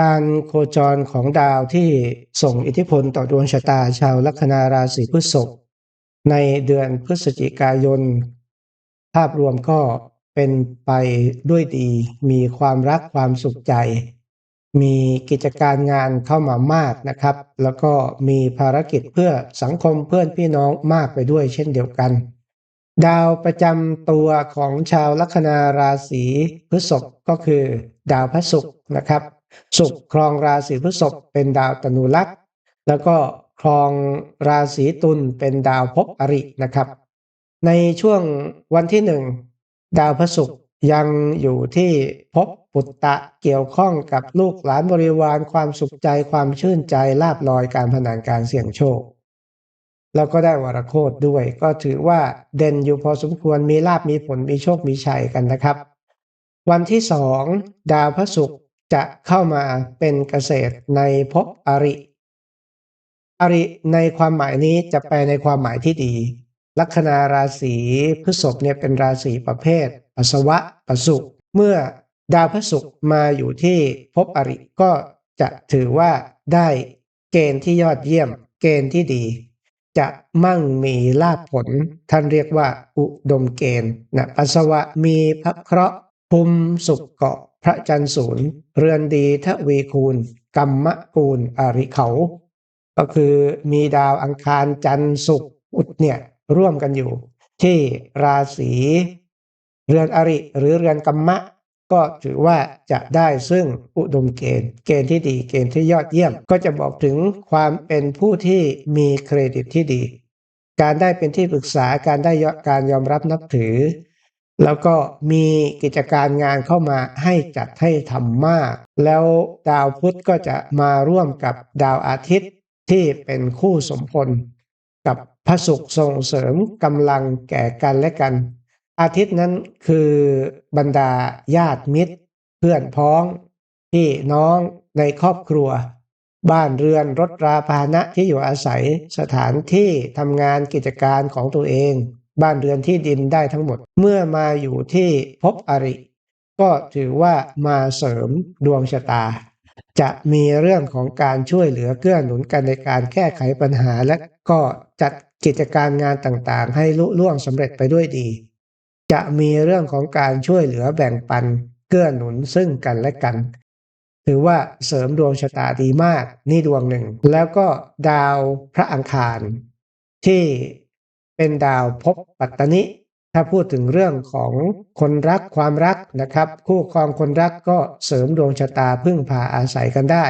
การโคจรของดาวที่ส่งอิทธิพลต่อดวงชะตาชาวลัคนาราศีพฤษภในเดือนพฤศจิกายน ภาพรวมก็เป็นไปด้วยดี มีความรักความสุขใจ มีกิจการงานเข้ามามากนะครับ แล้วก็มีภารกิจเพื่อสังคมเพื่อนพี่น้องมากไปด้วยเช่นเดียวกัน ดาวประจำตัวของชาวลัคนาราศีพฤษภก็คือ ดาวพระศุกร์นะครับ ศุกร์ครองราศีพฤษภเป็นดาวตนุลักษ์แล้วก็ครองราศีตุลเป็นดาวภพอรินะครับ ในช่วงวันที่หนึ่งดาวพระศุกร์ยังอยู่ที่ภพปุตตะเกี่ยวข้องกับลูกหลานบริวารความสุขใจความชื่นใจลาบลอยการพนันการเสี่ยงโชค แล้วก็ได้วรโคตด้วย ก็ถือว่าเด่นอยู่พอสมควรมีลาบมีผลมีโชคมีชัยกันนะครับ วันที่สองดาวพระศุกร์ จะเข้ามาเป็นเกษตรในภพอริ อริในความหมายนี้จะไปในความหมายที่ดี ลัคนาราศีพฤษภเนี่ยเป็นราศีประเภทปัสวะปัสุเมื่อดาวพฤษภมาอยู่ที่ภพอริก็จะถือว่าได้เกณฑ์ที่ยอดเยี่ยม เกณฑ์ที่ดี จะมั่งมีลาภผล ท่านเรียกว่าอุดมเกณฑ์นะปัสวะมีพระเคราะห์ภูมิสุขเกาะ พระจันทร์ศูนย์ เรือนดีทวีคูณ กรรมกูลอริเขา ก็คือมีดาวอังคารจันทร์ศุกร์อุดเนี่ยร่วมกันอยู่ ที่ราศีเรือนอริหรือเรือนกรรมะ ก็ถือว่าจะได้ซึ่งอุดมเกณฑ์ เกณฑ์ที่ดีเกณฑ์ที่ยอดเยี่ยม ก็จะบอกถึงความเป็นผู้ที่มีเครดิตที่ดี การได้เป็นที่ปรึกษาการได้การยอมรับนับถือ แล้วก็มีกิจการงานเข้ามาให้จัดให้ทำมาก แล้วดาวพุธก็จะมาร่วมกับดาวอาทิตย์ที่เป็นคู่สมพล กับพระศุกร์ส่งเสริมกำลังแก่กันและกัน อาทิตย์นั้นคือบรรดาญาติมิตร เพื่อนพ้อง พี่น้องในครอบครัว บ้านเรือนรถราพาหนะที่อยู่อาศัยสถานที่ทำงานกิจการของตัวเอง บ้านเรือนที่ดินได้ทั้งหมด เมื่อมาอยู่ที่พบอริ ก็ถือว่ามาเสริมดวงชะตา จะมีเรื่องของการช่วยเหลือเกื้อหนุนกันในการแก้ไขปัญหาและก็จัดกิจการงานต่างๆ ให้ลุล่วงสำเร็จไปด้วยดี จะมีเรื่องของการช่วยเหลือแบ่งปันเกื้อหนุนซึ่งกันและกัน ถือว่าเสริมดวงชะตาดีมาก นี่ดวงหนึ่ง แล้วก็ดาวพระอังคาร ที่ เป็นดาวพบปัตตนิถ้าพูดถึงเรื่องของคนรักความรักนะครับ คู่ครองคนรักก็เสริมดวงชะตาพึ่งพาอาศัยกันได้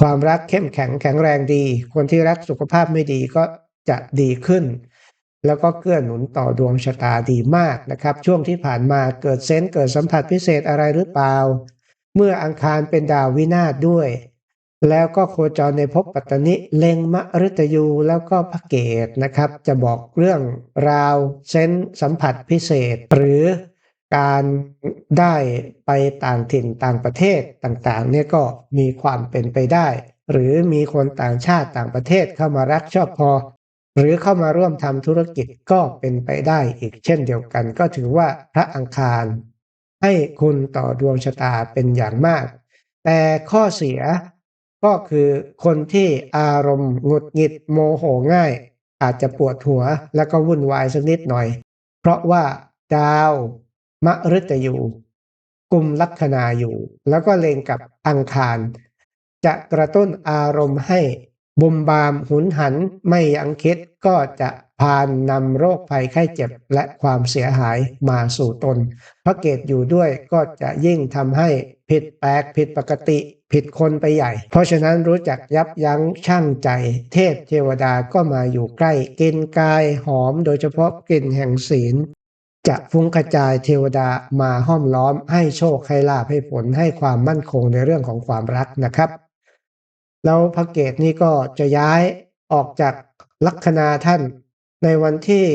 ความรักเข้มแข็งแข็งแรงดี คนที่รักสุขภาพไม่ดีก็จะดีขึ้น แล้วก็เกื้อหนุนต่อดวงชะตาดีมากนะครับ ช่วงที่ผ่านมาเกิดเซนต์เกิดสัมผัสพิเศษอะไรหรือเปล่า เมื่ออังคารเป็นดาววินาศด้วย แล้วก็โคจรในภพปัตตนิเล็งมะฤตยูแล้วก็พระเกตนะครับ จะบอกเรื่องราวเซนสัมผัสพิเศษ หรือการได้ไปต่างถิ่นต่างประเทศต่างๆ เนี่ยก็มีความเป็นไปได้ หรือมีคนต่างชาติต่างประเทศเข้ามารักชอบพอ หรือเข้ามาร่วมทำธุรกิจก็เป็นไปได้อีกเช่นเดียวกัน ก็ถือว่าพระอังคาร ให้คุณต่อดวงชะตาเป็นอย่างมาก แต่ข้อเสีย ก็คือคนที่อารมณ์หงุดหงิดโมโหง่าย อาจจะปวดหัวแล้วก็วุ่นวายสักนิดหน่อย เพราะว่าดาวมฤตยูกลุ่มลัคนาอยู่ แล้วก็เลงกับอังคาร จะกระตุ้นอารมณ์ให้บุมบามหุนหันไม่ยังคิดก็จะ พานนำโรคภัยไข้เจ็บและความเสียหายมาสู่ตน พระเกตอยู่ด้วยก็จะยิ่งทำให้ผิดแปลกผิดปกติ ผิดคนไปใหญ่ เพราะฉะนั้นรู้จักยับยั้งชั่งใจ เทพเทวดาก็มาอยู่ใกล้กินกายหอมโดยเฉพาะกลิ่นแห่งศีล จะฟุ้งกระจายเทวดามาห้อมล้อมให้โชคให้ลาภให้ผลให้ความมั่นคงในเรื่องของความรักนะครับ แล้วพระเกตนี้ก็จะย้ายออกจากลัคนาท่าน ในวันที่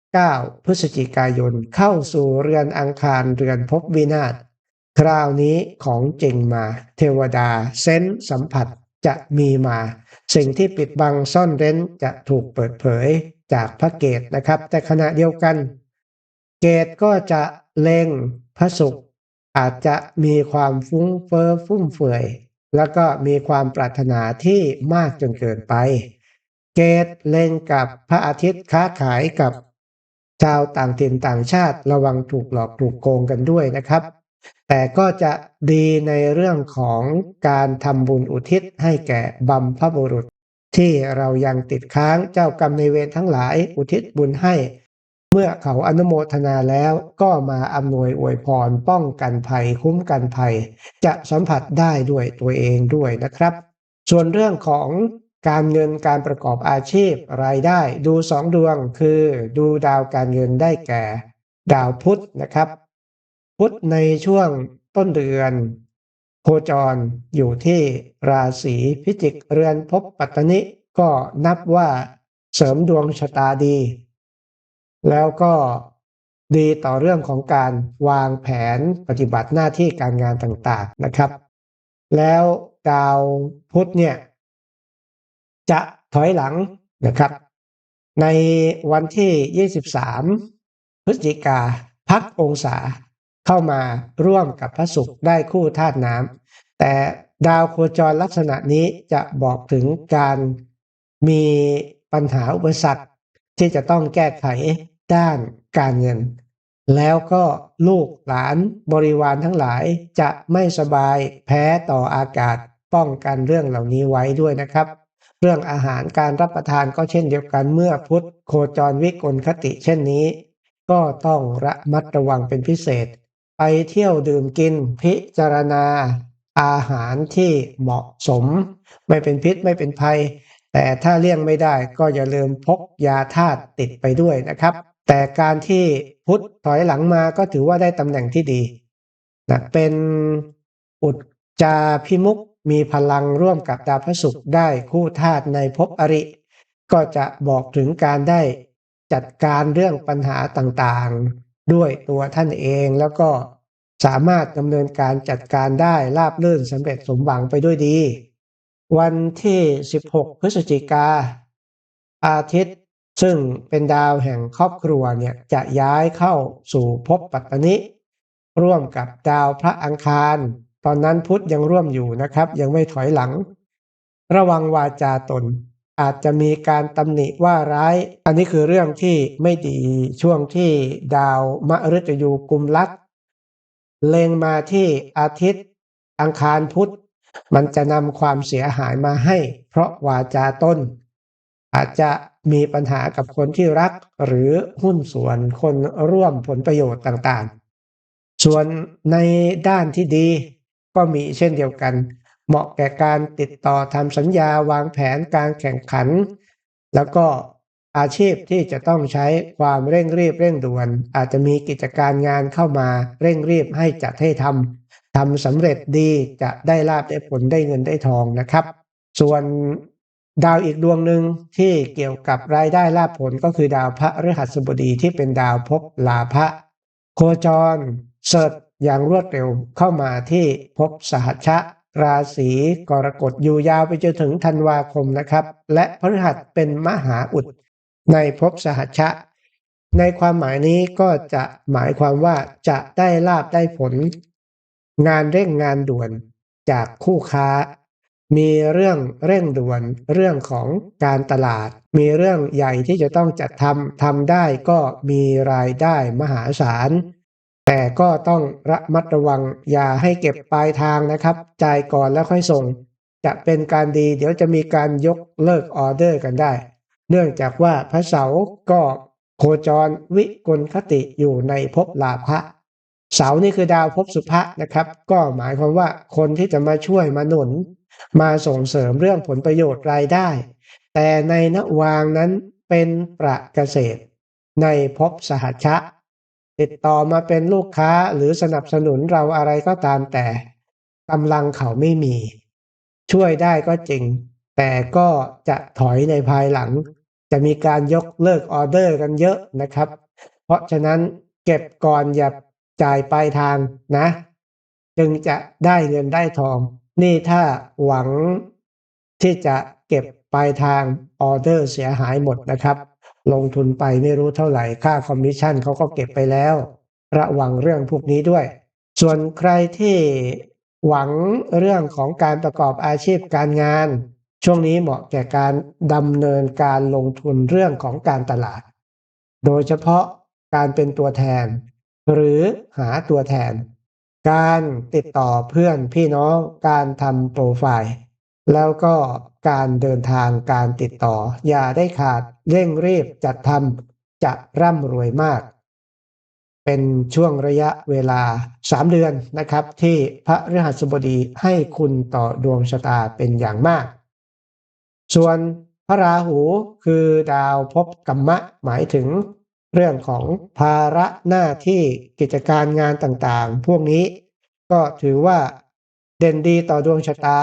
9 พฤศจิกายนเข้าสู่เรือนอังคารเรือนพบวินาศคราวนี้ของจริงมา เทวดาเซนสัมผัสจะมีมา สิ่งที่ปิดบังซ่อนเร้นจะถูกเปิดเผยจากพระเกตนะครับ แต่ขณะเดียวกัน เกตก็จะเล็งพระศุกร์อาจจะมีความฟุ้งเฟอ้อฟุ่มเฟือย แล้วก็มีความปรารถนาที่มากจนเกินไป เกตเล็งกับพระอาทิตย์ค้าขายกับชาวต่างถิ่นต่างชาติระวังถูกหลอกถูกโกงกันด้วยนะครับ แต่ก็จะดีในเรื่องของการทำบุญอุทิศให้แก่บัมพบุรุษ ที่เรายังติดค้างเจ้ากรรมในเวรทั้งหลายอุทิศบุญให้ เมื่อเขาอนุโมทนาแล้วก็มาอำนวยอวยพรป้องกันภัยคุ้มกันภัย จะสัมผัสได้ด้วยตัวเองด้วยนะครับ ส่วนเรื่องของ การเงินการประกอบอาชีพรายได้ดูสองดวงคือดูดาวการเงินได้แก่ ดาวพุธนะครับ พุธในช่วงต้นเดือน โคจรอยู่ที่ราศีพิจิกเรือนภพปัตตนิก็นับว่าเสริมดวงชะตาดี แล้วก็ดีต่อเรื่องของการวางแผนปฏิบัติหน้าที่การงานต่างๆนะครับ แล้วดาวพุธเนี่ย จะถอยหลังนะครับ ในวันที่ 23 พฤศจิกาพักองศาเข้ามาร่วมกับพระศุกร์ได้คู่ธาตุน้ำแต่ดาวโคจรลักษณะนี้จะบอกถึงการมีปัญหาอุปสรรคที่จะต้องแก้ไขด้านการเงิน แล้วก็ลูกหลานบริวารทั้งหลายจะไม่สบายแพ้ต่ออากาศป้องกันเรื่องเหล่านี้ไว้ด้วยนะครับ เรื่องอาหารการรับประทานก็เช่นเดียวกันเมื่อพุทธโคจรวิกลคติเช่นนี้ ก็ต้องระมัดระวังเป็นพิเศษ ไปเที่ยวดื่มกินพิจารณาอาหารที่เหมาะสม ไม่เป็นพิษไม่เป็นภัย แต่ถ้าเลี่ยงไม่ได้ก็อย่าลืมพกยาธาตุติดไปด้วยนะครับ แต่การที่พุทธถอยหลังมาก็ถือว่าได้ตำแหน่งที่ดีนะเป็นอุจจาพิมุก มีพลังร่วมกับดาวพระศุกร์ได้คู่ธาตุในภพอริ ก็จะบอกถึงการได้จัดการเรื่องปัญหาต่างๆ ด้วยตัวท่านเองแล้วก็สามารถดำเนินการจัดการได้ราบรื่นสำเร็จสมหวังไปด้วยดี วันที่ 16 พฤศจิกา อาทิตย์ ซึ่งเป็นดาวแห่งครอบครัวเนี่ยจะย้ายเข้าสู่ภพปัตตนิร่วมกับดาวพระอังคาร ตอนนั้นพุธยังร่วมอยู่นะครับ ยังไม่ถอยหลัง ระวังวาจาตน อาจจะมีการตำหนิว่าร้าย อันนี้คือเรื่องที่ไม่ดีช่วงที่ดาวมฤตยูกุมลักเลงมาที่อาทิตย์ อังคารพุธมันจะนำความเสียหายมาให้ เพราะวาจาต้น อาจจะมีปัญหากับคนที่รักหรือหุ้นส่วนคนร่วมผลประโยชน์ต่างๆ ส่วนในด้านที่ดี ก็มีเช่นเดียวกัน เหมาะแก่การติดต่อทำสัญญาวางแผนการแข่งขัน แล้วก็อาชีพที่จะต้องใช้ความเร่งรีบเร่งด่วน อาจจะมีกิจการงานเข้ามาเร่งรีบให้จัดให้ทำทำสำเร็จดีจะได้ลาบได้ผลได้เงินได้ทองนะครับ ส่วนดาวอีกดวงหนึ่งที่เกี่ยวกับรายได้ลาภผลก็คือดาวพระฤหัสบดีที่เป็นดาวภพลาภะโคจรเสด อย่างรวดเร็วเข้ามาที่ภพสหัชชะราศีกรกฎอยู่ยาวไปจนถึงธันวาคมนะครับ และพฤหัสเป็นมหาอุดในภพสหัชชะ ในความหมายนี้ก็จะหมายความว่าจะได้ลาบได้ผล งานเร่งงานด่วนจากคู่ค้า มีเรื่องเร่งด่วนเรื่องของการตลาด มีเรื่องใหญ่ที่จะต้องจัดทำทำได้ก็มีรายได้มหาศาล แต่ก็ต้องระมัดระวังอย่าให้เก็บปลายทางนะครับ จ่ายก่อนแล้วค่อยส่ง จะเป็นการดีเดี๋ยวจะมีการยกเลิกออเดอร์กันได้ เนื่องจากว่าพระเสาร์ก็โคจรวิกลคติอยู่ในภพลาภะเสานี่คือดาวภพสุภะนะครับ ก็หมายความว่าคนที่จะมาช่วยมาหนุน มาส่งเสริมเรื่องผลประโยชน์รายได้ แต่ในนวางนั้นเป็นประเกษตร ในภพสหัชชะ ติดต่อมาเป็นลูกค้าหรือสนับสนุนเราอะไรก็ตามแต่กำลังเขาไม่มี ช่วยได้ก็จริง แต่ก็จะถอยในภายหลัง จะมีการยกเลิกออเดอร์กันเยอะนะครับ เพราะฉะนั้นเก็บก่อนอย่าจ่ายปลายทางนะ จึงจะได้เงินได้ทอง นี่ถ้าหวังที่จะเก็บปลายทางออเดอร์เสียหายหมดนะครับ ลงทุนไปไม่รู้เท่าไหร่ค่าคอมมิชชั่นเขาก็เก็บไปแล้ว ระวังเรื่องพวกนี้ด้วย ส่วนใครที่หวังเรื่องของการประกอบอาชีพการงาน ช่วงนี้เหมาะแก่การดำเนินการลงทุนเรื่องของการตลาด โดยเฉพาะการเป็นตัวแทน หรือหาตัวแทน การติดต่อเพื่อนพี่น้องการทำโปรไฟล์ แล้วก็การเดินทางการติดต่อ อย่าได้ขาดเร่งรีบจัดทำจะร่ำรวยมาก เป็นช่วงระยะเวลา 3 เดือนนะครับ ที่พระฤหัสบดีให้คุณต่อดวงชะตาเป็นอย่างมาก ส่วนพระราหูคือดาวภพกรรมะหมายถึงเรื่องของภาระหน้าที่กิจการงานต่างๆ พวกนี้ก็ถือว่าเด่นดีต่อดวงชะตา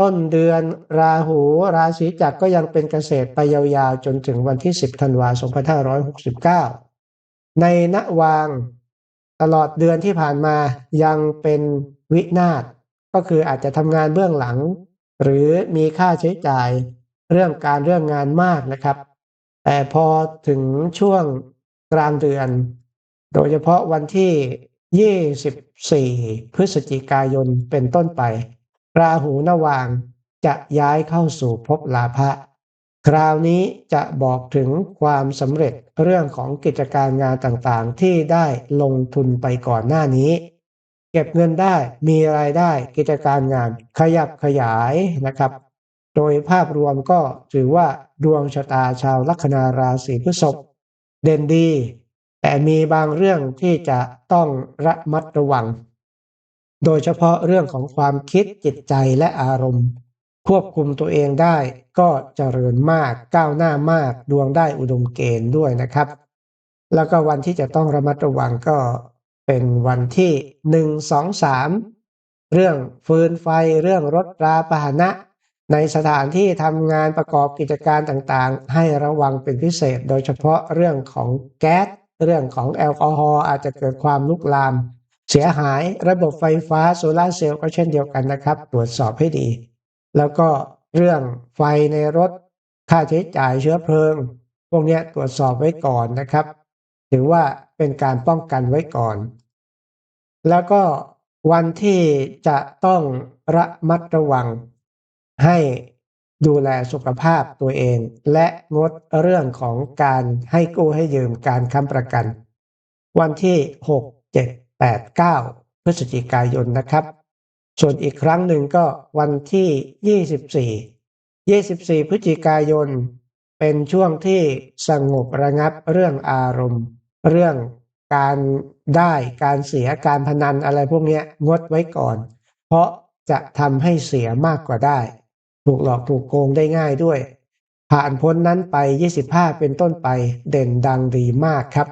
ต้นเดือนราหู ราศีจักรก็ยังเป็นเกษตรไปยาวๆ จนถึงวันที่ 10ธันวาคม2569 ในณวางตลอดเดือนที่ผ่านมายังเป็นวินาศก็คืออาจจะทำงานเบื้องหลัง หรือมีค่าใช้จ่ายเรื่องการเรื่องงานมากนะครับ แต่พอถึงช่วงกลางเดือน โดยเฉพาะวันที่ 24 พฤศจิกายนเป็นต้นไป ราหูนวางจะย้ายเข้าสู่ภพลาภะคราวนี้จะบอกถึงความสำเร็จเรื่องของกิจการงานต่างๆ ที่ได้ลงทุนไปก่อนหน้านี้ เก็บเงินได้มีรายได้กิจการงานขยับขยายนะครับ โดยภาพรวมก็ถือว่าดวงชะตาชาวลัคนาราศีพฤษภเด่นดี แต่มีบางเรื่องที่จะต้องระมัดระวัง โดยเฉพาะเรื่องของความคิดจิตใจและอารมณ์ ควบคุมตัวเองได้ก็เจริญมากก้าวหน้ามากดวงได้อุดมเกณฑ์ด้วยนะครับ แล้วก็วันที่จะต้องระมัดระวังก็เป็นวันที่หนึ่งสองสามเรื่องฟืนไฟเรื่องรถราพาหนะ ในสถานที่ทำงานประกอบกิจการต่างๆ ให้ระวังเป็นพิเศษ โดยเฉพาะเรื่องของแก๊สเรื่องของแอลกอฮอล์อาจจะเกิดความลุกลาม เสียหายระบบไฟฟ้าโซลาเซลล์ก็เช่นเดียวกันนะครับ ตรวจสอบให้ดี แล้วก็เรื่องไฟในรถ ค่าใช้จ่ายเชื้อเพลิง พวกนี้ตรวจสอบไว้ก่อนนะครับ ถือว่าเป็นการป้องกันไว้ก่อน แล้วก็วันที่จะต้องระมัดระวัง ให้ดูแลสุขภาพตัวเอง และงดเรื่องของการให้กู้ให้ยืมการค้ำประกัน วันที่ 6 7 8 9 พฤศจิกายนนะครับ ส่วนอีกครั้งหนึ่งก็วันที่ 24 24 พฤศจิกายน เป็นช่วงที่สงบระงับเรื่องอารมณ์ เรื่องการได้การเสียการพนันอะไรพวกนี้งดไว้ก่อน เพราะจะทำให้เสียมากกว่าได้ ถูกหลอกถูกโกงได้ง่ายด้วย ผ่านพ้นนั้นไป 25 เป็นต้นไปเด่นดังดีมากครับ